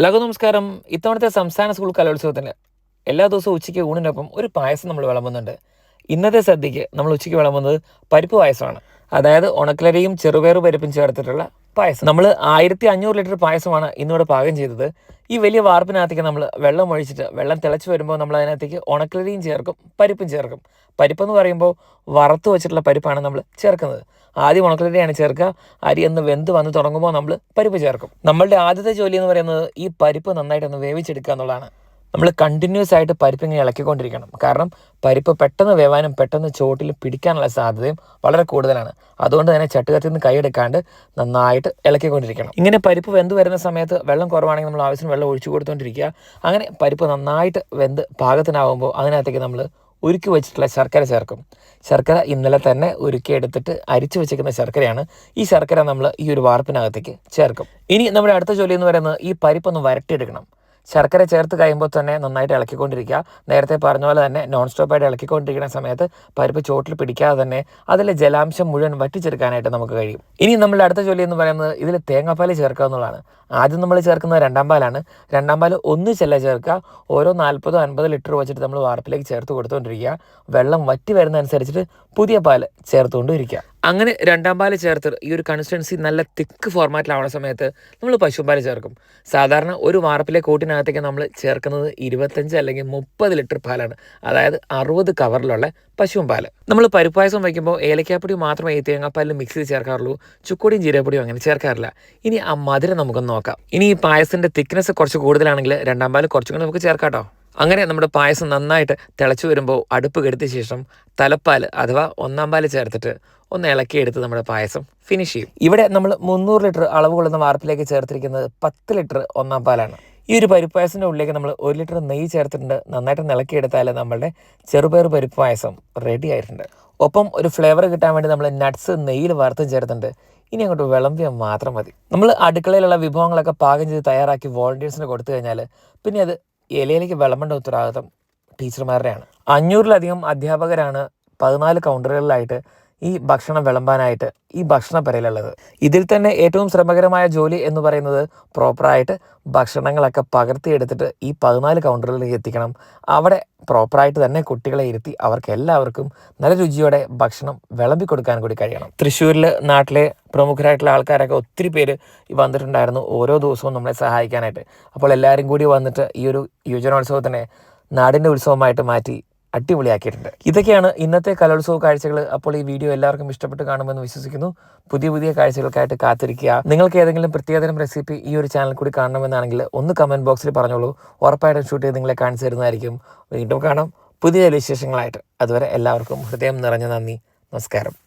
എല്ലാവർക്കും നമസ്കാരം. ഇത്തവണത്തെ സംസ്ഥാന സ്കൂൾ കലോത്സവത്തിന് എല്ലാ ദിവസവും ഉച്ചയ്ക്ക് ഊണിനൊപ്പം ഒരു പായസം നമ്മൾ വിളമ്പുന്നുണ്ട്. ഇന്നത്തെ സദ്യക്ക് നമ്മൾ ഉച്ചയ്ക്ക് വിളമ്പുന്നത് പരിപ്പ് പായസമാണ്. അതായത് ഉണക്കലരിയും ചെറുപയറ് പരിപ്പും ചേർത്തിട്ടുള്ള പായസം. നമ്മൾ ആയിരത്തി അഞ്ഞൂറ് ലിറ്റർ പായസമാണ് ഇന്നിവിടെ പാകം ചെയ്തത്. ഈ വലിയ വാർപ്പിനകത്തേക്ക് നമ്മൾ വെള്ളം ഒഴിച്ചിട്ട് വെള്ളം തിളച്ച് വരുമ്പോൾ നമ്മൾ അതിനകത്തേക്ക് ഉണക്കലരിയും ചേർക്കും പരിപ്പും ചേർക്കും. പരിപ്പെന്ന് പറയുമ്പോൾ വറുത്ത് വെച്ചിട്ടുള്ള പരിപ്പാണ് നമ്മൾ ചേർക്കുന്നത്. ആദ്യം ഉണക്കലരിയാണ് ചേർക്കുക. അരി ഒന്ന് വെന്ത് വന്ന് തുടങ്ങുമ്പോൾ നമ്മൾ പരിപ്പ് ചേർക്കും. നമ്മളുടെ ആദ്യത്തെ ജോലി എന്ന് പറയുന്നത് ഈ പരിപ്പ് നന്നായിട്ടൊന്ന് വേവിച്ചെടുക്കുക എന്നുള്ളതാണ്. നമ്മൾ കണ്ടിന്യൂസ് ആയിട്ട് പരിപ്പ് ഇങ്ങനെ ഇളക്കിക്കൊണ്ടിരിക്കണം. കാരണം പരിപ്പ് പെട്ടെന്ന് വേവാനും പെട്ടെന്ന് ചോട്ടിൽ പിടിക്കാനുള്ള സാധ്യതയും വളരെ കൂടുതലാണ്. അതുകൊണ്ട് തന്നെ ചട്ടുകത്തിൽ നിന്ന് കൈയെടുക്കാണ്ട് നന്നായിട്ട് ഇളക്കിക്കൊണ്ടിരിക്കണം. ഇങ്ങനെ പരിപ്പ് വെന്ത് വരുന്ന സമയത്ത് വെള്ളം കുറവാണെങ്കിൽ നമ്മൾ ആവശ്യത്തിന് വെള്ളം ഒഴിച്ചു കൊടുത്തുകൊണ്ടിരിക്കുക. അങ്ങനെ പരിപ്പ് നന്നായിട്ട് വെന്ത് പാകത്തിനാവുമ്പോൾ അതിനകത്തേക്ക് നമ്മൾ ഉരുക്കി വെച്ചിട്ടുള്ള ശർക്കര ചേർക്കും. ശർക്കര ഇന്നലെ തന്നെ ഉരുക്കി എടുത്തിട്ട് അരിച്ചു വെച്ചിരിക്കുന്ന ശർക്കരയാണ്. ഈ ശർക്കര നമ്മൾ ഈ ഒരു വാർപ്പിനകത്തേക്ക് ചേർക്കും. ഇനി നമ്മുടെ അടുത്ത ജോലി എന്ന് പറയുന്നത് ഈ പരിപ്പൊന്ന് വരട്ടിയെടുക്കണം. ശർക്കര ചേർത്ത് കഴിയുമ്പോൾ തന്നെ നന്നായിട്ട് ഇളക്കിക്കൊണ്ടിരിക്കുക. നേരത്തെ പറഞ്ഞ പോലെ തന്നെ നോൺ സ്റ്റോപ്പായിട്ട് ഇളക്കിക്കൊണ്ടിരിക്കുന്ന സമയത്ത് പരിപ്പ് ചോട്ടിൽ പിടിക്കാതെ തന്നെ അതിലെ ജലാംശം മുഴുവൻ വറ്റിച്ചെടുക്കാനായിട്ട് നമുക്ക് കഴിയും. ഇനി നമ്മളുടെ അടുത്ത ജോലി എന്ന് പറയുന്നത് ഇതിൽ തേങ്ങാപ്പാൽ ചേർക്കുക എന്നുള്ളതാണ്. ആദ്യം നമ്മൾ ചേർക്കുന്നത് രണ്ടാം പാലാണ്. രണ്ടാം പാൽ ഒന്ന് ഒന്നിച്ചല്ല ചേർക്കുക. ഓരോ നാൽപ്പതോ അൻപതോ ലിറ്റർ വെച്ചിട്ട് നമ്മൾ വാർപ്പിലേക്ക് ചേർത്ത് കൊടുത്തുകൊണ്ടിരിക്കുക വെള്ളം വറ്റി വരുന്ന അനുസരിച്ചിട്ട് പുതിയ പാൽ ചേർത്തുകൊണ്ടിരിക്കുക. അങ്ങനെ രണ്ടാം പാൽ ചേർത്ത് ഈ ഒരു കൺസിസ്റ്റൻസി നല്ല തിക്ക് ഫോർമാറ്റിലാവുന്ന സമയത്ത് നമ്മൾ പശുപാൽ ചേർക്കും. സാധാരണ ഒരു വാർപ്പിലെ കൂട്ടിനകത്തേക്ക് നമ്മൾ ചേർക്കുന്നത് ഇരുപത്തഞ്ച് അല്ലെങ്കിൽ മുപ്പത് ലിറ്റർ പാലാണ്. അതായത് അറുപത് കവറിലുള്ള പശുവും പാൽ. നമ്മൾ പരിപ്പായസം വയ്ക്കുമ്പോൾ ഏലക്കാപ്പൊടി മാത്രമേ ഈ തേങ്ങാപ്പാലിൽ മിക്സ് ചെയ്ത് ചേർക്കാറുള്ളൂ. ചുക്കുടിയും ജീരപ്പൊടിയും അങ്ങനെ ചേർക്കാറില്ല. ഇനി ആ മധുരം നമുക്കൊന്ന് നോക്കാം. ഇനി ഈ പായസത്തിന്റെ തിക്നെസ് കുറച്ച് കൂടുതലാണെങ്കിൽ രണ്ടാം പാൽ കുറച്ചും കൂടി നമുക്ക് ചേർക്കാട്ടോ. അങ്ങനെ നമ്മുടെ പായസം നന്നായിട്ട് തിളച്ചു വരുമ്പോൾ അടുപ്പ് കെടുത്തിയ ശേഷം തലപ്പാൽ അഥവാ ഒന്നാം പാൽ ചേർത്തിട്ട് ഒന്ന് ഇളക്കിയെടുത്ത് നമ്മുടെ പായസം ഫിനിഷ് ചെയ്യും. ഇവിടെ നമ്മൾ മുന്നൂറ് ലിറ്റർ അളവ് കൊള്ളുന്ന വാർപ്പിലേക്ക് ചേർത്തിരിക്കുന്നത് പത്ത് ലിറ്റർ ഒന്നാം പാലാണ്. ഈ ഒരു പരിപ്പ് പായസത്തിന്റെ ഉള്ളിലേക്ക് നമ്മൾ ഒരു ലിറ്റർ നെയ്യ് ചേർത്തിട്ടുണ്ട്. നന്നായിട്ട് നിളക്കിയെടുത്താൽ നമ്മളുടെ ചെറുപയർ പരിപ്പ് പായസം റെഡി ആയിട്ടുണ്ട്. ഒപ്പം ഒരു ഫ്ലേവർ കിട്ടാൻ വേണ്ടി നമ്മൾ നട്ട്സ് നെയ്യിൽ വറുത്തും ചേർത്തിട്ടുണ്ട്. ഇനി അങ്ങോട്ട് വിളമ്പിയാൽ മാത്രം മതി. നമ്മൾ അടുക്കളയിലുള്ള വിഭവങ്ങളൊക്കെ പാകം ചെയ്ത് തയ്യാറാക്കി വോളണ്ടിയേഴ്സിന് കൊടുത്തു കഴിഞ്ഞാൽ പിന്നെ അത് ഇലയിലേക്ക് വിളമ്പേണ്ട ഉത്തരവാദിത്തം ടീച്ചർമാരുടെയാണ് അഞ്ഞൂറിലധികം അധ്യാപകരാണ് പതിനാല് കൗണ്ടറുകളിലായിട്ട് ഈ ഭക്ഷണം വിളമ്പാനായിട്ട് ഈ ഭക്ഷണപ്പരയിലുള്ളത്. ഇതിൽ തന്നെ ഏറ്റവും ശ്രമകരമായ ജോലി എന്ന് പറയുന്നത് പ്രോപ്പറായിട്ട് ഭക്ഷണങ്ങളൊക്കെ പകർത്തിയെടുത്തിട്ട് ഈ പതിനാല് കൗണ്ടറുകളിലേക്ക് എത്തിക്കണം. അവിടെ പ്രോപ്പറായിട്ട് തന്നെ കുട്ടികളെ ഇരുത്തി അവർക്ക് എല്ലാവർക്കും നല്ല രുചിയോടെ ഭക്ഷണം വിളമ്പി കൊടുക്കാൻ കൂടി കഴിയണം. തൃശ്ശൂരിൽ നാട്ടിലെ പ്രമുഖരായിട്ടുള്ള ആൾക്കാരൊക്കെ ഒത്തിരി പേര് വന്നിട്ടുണ്ടായിരുന്നു ഓരോ ദിവസവും നമ്മളെ സഹായിക്കാനായിട്ട്. അപ്പോൾ എല്ലാവരും കൂടി വന്നിട്ട് ഈ ഒരു യുവജനോത്സവത്തിനെ നാടിന്റെ ഉത്സവമായിട്ട് മാറ്റി അടിപൊളിയാക്കിയിട്ടുണ്ട്. ഇതൊക്കെയാണ് ഇന്നത്തെ കലോത്സവ കാഴ്ചകൾ. അപ്പോൾ ഈ വീഡിയോ എല്ലാവർക്കും ഇഷ്ടപ്പെട്ട് കാണുമെന്ന് വിശ്വസിക്കുന്നു. പുതിയ പുതിയ കാഴ്ചകൾക്കായിട്ട് കാത്തിരിക്കുക. നിങ്ങൾക്ക് ഏതെങ്കിലും പ്രത്യേകതരം റെസിപ്പി ഈ ഒരു ചാനൽ കൂടി കാണണമെന്നാണെങ്കിൽ ഒന്ന് കമന്റ് ബോക്സിൽ പറഞ്ഞോളൂ. ഉറപ്പായിട്ടും ഷൂട്ട് ചെയ്ത് നിങ്ങളെ കാണിച്ചു തരുന്നതായിരിക്കും. വീണ്ടും കാണാം. പുതിയ വിശേഷങ്ങളായിട്ട്. അതുവരെ എല്ലാവർക്കും ഹൃദയം നിറഞ്ഞ നന്ദി. നമസ്കാരം.